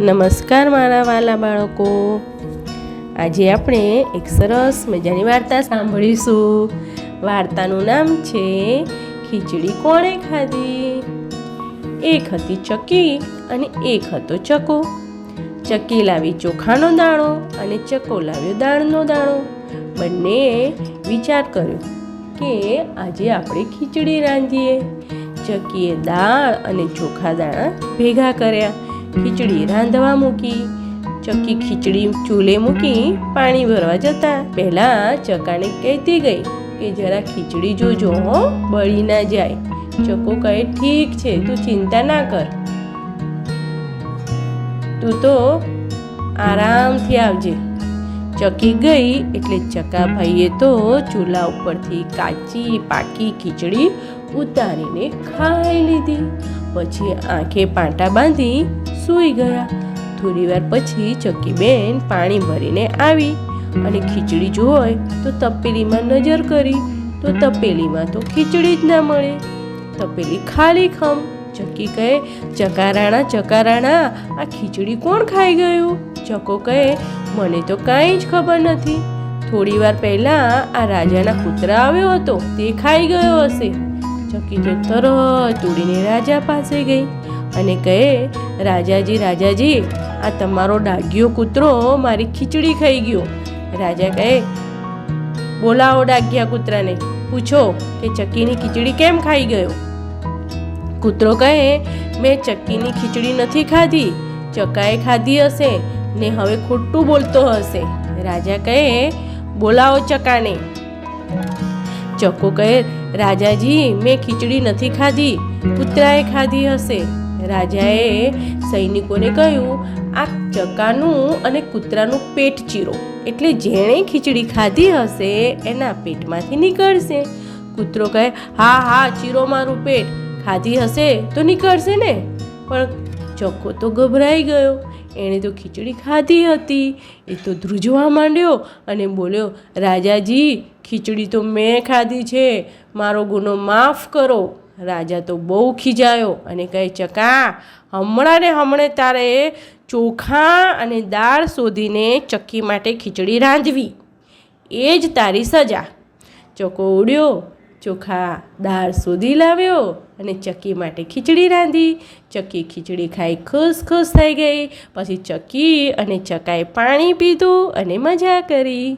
નમસ્કાર મારા વાલા બાળકો. આજે આપણે એક સરસ મજાની વાર્તા સાંભળીશું. વાર્તાનું નામ છે, ખીચડી કોણે ખાધી? એક હતી ચકી અને એક હતો ચકો. ચકી લાવી ચોખાનો દાણો અને ચકો લાવ્યો દાળનો દાણો. બંને વિચાર કર્યો કે આજે આપણે ખીચડી રાંધીએ. ચકીએ દાળ અને ચોખા દાણા ભેગા કર્યા. ખીચડી રાંધવા મૂકી ચકી ખીચડી ચૂલે મૂકી પાણી ભરવા જતા પહેલા ચકાને કહેતી ગઈ કે જરા ખીચડી જોજો હો, બળી ના જાય. ચકો કહે, ઠીક છે, તું ચિંતા ના કર. તું તો આરામથી આવજે. ચકી ગઈ એટલે ચકાભાઈએ તો ચૂલા ઉપરથી કાચી પાકી ખીચડી ઉતારીને ખાઈ લીધી. પછી આંખે પાટા બાંધી સૂઈ ગયા. થોડી વાર પછી ચકીબેન પાણી ભરીને આવી અને ખીચડી જોઈ તો તપેલીમાં નજર કરી તો તપેલીમાં તો ખીચડી જ ના મળે. તપેલી ખાલી ખમ. ચકી કહે, ચકારાણા ચકારાણા, આ ખીચડી કોણ ખાઈ ગયું? ચકો કહે, મને તો કાંઈ જ ખબર નથી. થોડી વાર પહેલાં આ રાજાના કૂતરા આવ્યો હતો, તે ખાઈ ગયો હશે. ચકી તો તરત ઉડીને રાજા પાસે ગઈ. અને કહે, રાજાજી રાજાજી, આ તમારો ડાગ્યો કૂતરો મારી ખીચડી ખાઈ ગયો. રાજા કહે, બોલાવો ડાગ્યા કૂતરાને, પૂછો કે ચક્કીની ખીચડી કેમ ખાઈ ગયો. કૂતરો કહે, મેં ચક્કીની ખીચડી નથી ખાધી, ચકાએ ખાધી હશે ને હવે ખોટું બોલતો હશે. રાજા કહે, બોલાવો ચકાને. ચક્કો કહે, રાજાજી, મેં ખીચડી નથી ખાધી, કૂતરાએ ખાધી હશે. રાજાએ સૈનિકોને કહ્યું, આ ચકાનું અને કૂતરાનું પેટ ચીરો. એટલે જેણે ખીચડી ખાધી હશે, એના પેટમાંથી નીકળશે. કૂતરો કહે, હા હા, ચીરો મારું પેટ. ખાધી હશે તો નીકળશે ને. પણ ચક્કો તો ગભરાઈ ગયો. એણે તો ખીચડી ખાધી હતી. એ તો ધ્રુજવા માંડ્યો અને બોલ્યો, રાજાજી, ખીચડી તો મેં ખાધી છે. મારો ગુનો માફ કરો. રાજા તો બહુ ખીજાયો અને કહે, ચકા, હમણાં ને હમણે તારે ચોખા અને દાળ શોધીને ચક્કી માટે ખીચડી રાંધવી. એ જ તારી સજા. ચકો ઉડ્યો, ચોખા, દાળ શોધી લાવ્યો અને ચક્કી માટે ખીચડી રાંધી. ચક્કી ખીચડી ખાઈ ખુશ ખુશ થઈ ગઈ. પછી ચક્કી અને ચકાએ પાણી પીધું અને મજા કરી.